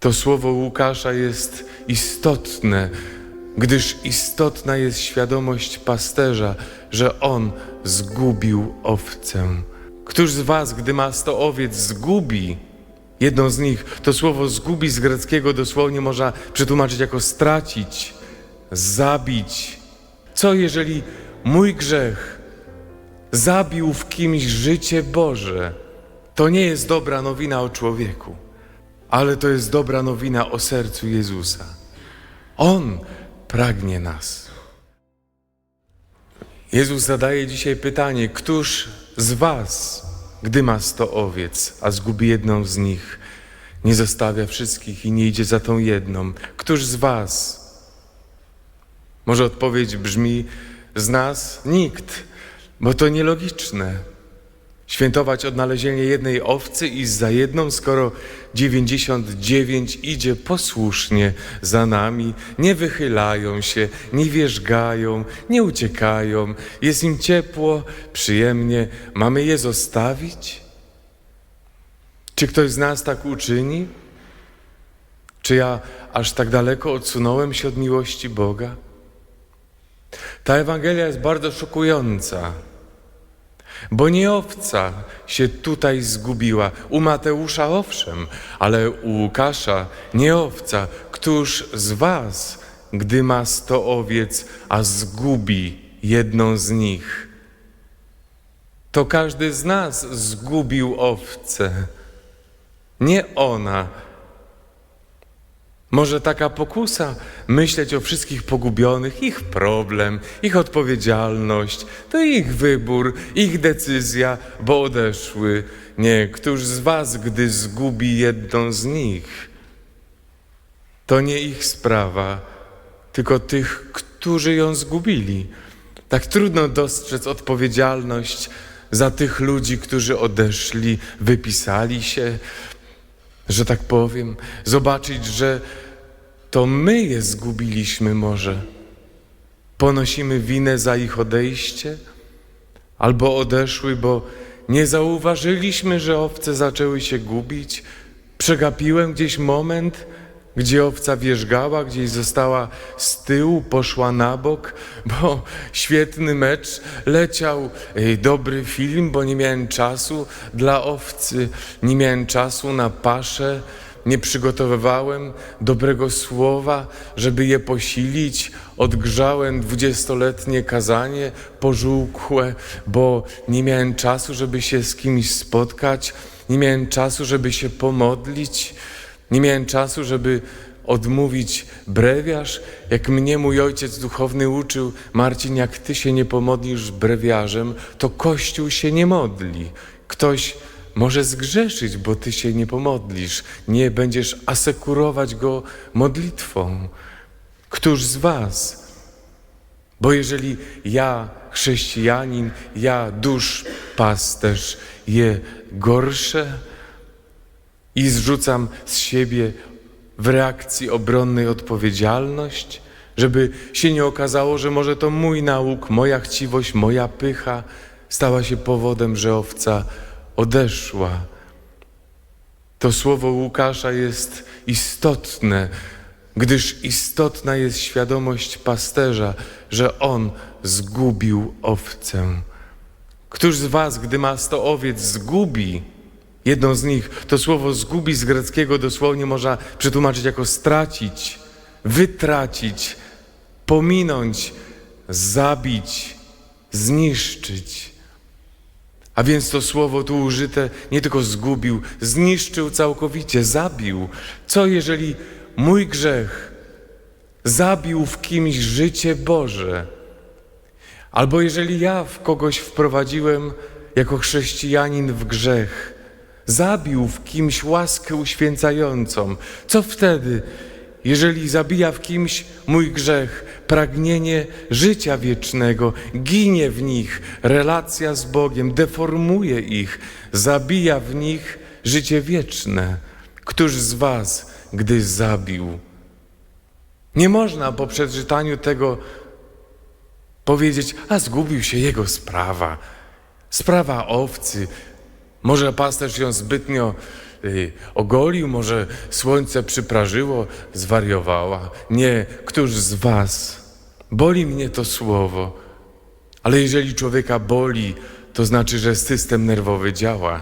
To słowo Łukasza jest istotne, gdyż istotna jest świadomość pasterza, że on zgubił owcę. Któż z was, gdy ma sto owiec, zgubi jedną z nich? To słowo zgubi z greckiego dosłownie można przetłumaczyć jako stracić, zabić. Co jeżeli mój grzech zabił w kimś życie Boże? To nie jest dobra nowina o człowieku, ale to jest dobra nowina o sercu Jezusa. On pragnie nas. Jezus zadaje dzisiaj pytanie: Któż z Was, gdy ma sto owiec, a zgubi jedną z nich, nie zostawia wszystkich i nie idzie za tą jedną? Któż z Was? Może odpowiedź brzmi: Z nas nikt, bo to nielogiczne. Świętować odnalezienie jednej owcy i za jedną, skoro 99 idzie posłusznie za nami, nie wychylają się, nie wierzgają, nie uciekają, jest im ciepło, przyjemnie, mamy je zostawić? Czy ktoś z nas tak uczyni? Czy ja aż tak daleko odsunąłem się od miłości Boga? Ta Ewangelia jest bardzo szokująca. Bo nie owca się tutaj zgubiła. U Mateusza owszem, ale u Łukasza nie owca. Któż z was, gdy ma sto owiec, a zgubi jedną z nich? To każdy z nas zgubił owcę. Nie ona. Może taka pokusa myśleć o wszystkich pogubionych, ich problem, ich odpowiedzialność, to ich wybór, ich decyzja, bo odeszły. Nie, któż z was, gdy zgubi jedną z nich? To nie ich sprawa, tylko tych, którzy ją zgubili. Tak trudno dostrzec odpowiedzialność za tych ludzi, którzy odeszli, wypisali się, że tak powiem, zobaczyć, że to my je zgubiliśmy może. Ponosimy winę za ich odejście, albo odeszły, bo nie zauważyliśmy, że owce zaczęły się gubić. Przegapiłem gdzieś moment, gdzie owca wierzgała, gdzieś została z tyłu, poszła na bok, bo świetny mecz leciał, dobry film, bo nie miałem czasu dla owcy, nie miałem czasu na paszę, nie przygotowywałem dobrego słowa, żeby je posilić. Odgrzałem dwudziestoletnie kazanie pożółkłe, bo nie miałem czasu, żeby się z kimś spotkać, nie miałem czasu, żeby się pomodlić. Nie miałem czasu, żeby odmówić brewiarz, jak mnie mój ojciec duchowny uczył, Marcin, jak ty się nie pomodlisz brewiarzem, to Kościół się nie modli. Ktoś może zgrzeszyć, bo ty się nie pomodlisz, nie będziesz asekurować go modlitwą. Któż z was? Bo jeżeli ja, chrześcijanin, ja, dusz pasterz, je gorsze, i zrzucam z siebie w reakcji obronnej odpowiedzialność, żeby się nie okazało, że może to mój nauk, moja chciwość, moja pycha stała się powodem, że owca odeszła. To słowo Łukasza jest istotne, gdyż istotna jest świadomość pasterza, że on zgubił owcę. Któż z was, gdy ma sto owiec, zgubi Jedną z nich to słowo zgubi z greckiego dosłownie można przetłumaczyć jako stracić, wytracić, pominąć, zabić, zniszczyć. A więc to słowo tu użyte nie tylko zgubił, zniszczył całkowicie, zabił. Co jeżeli mój grzech zabił w kimś życie Boże? Albo jeżeli ja w kogoś wprowadziłem jako chrześcijanin w grzech, zabił w kimś łaskę uświęcającą. Co wtedy, jeżeli zabija w kimś mój grzech, pragnienie życia wiecznego, ginie w nich relacja z Bogiem, deformuje ich, zabija w nich życie wieczne? Któż z Was, gdy zabił? Nie można po przeczytaniu tego powiedzieć, a zgubił się jego sprawa, sprawa owcy, może pasterz ją zbytnio y, ogolił, może słońce przyprażyło, zwariowała. Nie, któż z was? Boli mnie to słowo. Ale jeżeli człowieka boli, to znaczy, że system nerwowy działa.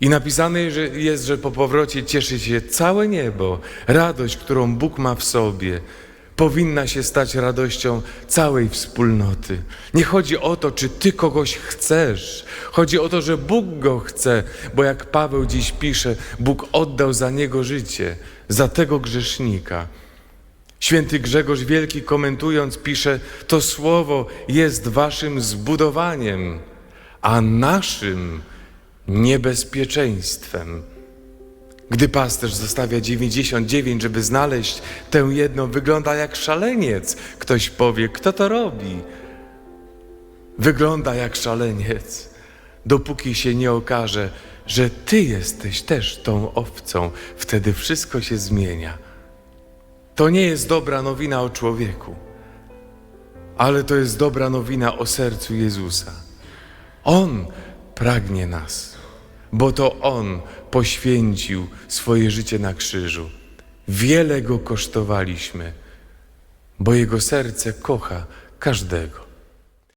I napisane jest, że po powrocie cieszy się całe niebo. Radość, którą Bóg ma w sobie, powinna się stać radością całej wspólnoty. Nie chodzi o to, czy ty kogoś chcesz. Chodzi o to, że Bóg go chce, bo jak Paweł dziś pisze, Bóg oddał za niego życie, za tego grzesznika. Święty Grzegorz Wielki komentując pisze: To słowo jest waszym zbudowaniem, a naszym niebezpieczeństwem. Gdy pasterz zostawia 99, żeby znaleźć tę jedną, wygląda jak szaleniec. Ktoś powie: Kto to robi? Wygląda jak szaleniec, dopóki się nie okaże, że ty jesteś też tą owcą. Wtedy wszystko się zmienia. To nie jest dobra nowina o człowieku, ale to jest dobra nowina o sercu Jezusa. On pragnie nas, bo to On poświęcił swoje życie na krzyżu. Wiele go kosztowaliśmy, bo Jego serce kocha każdego.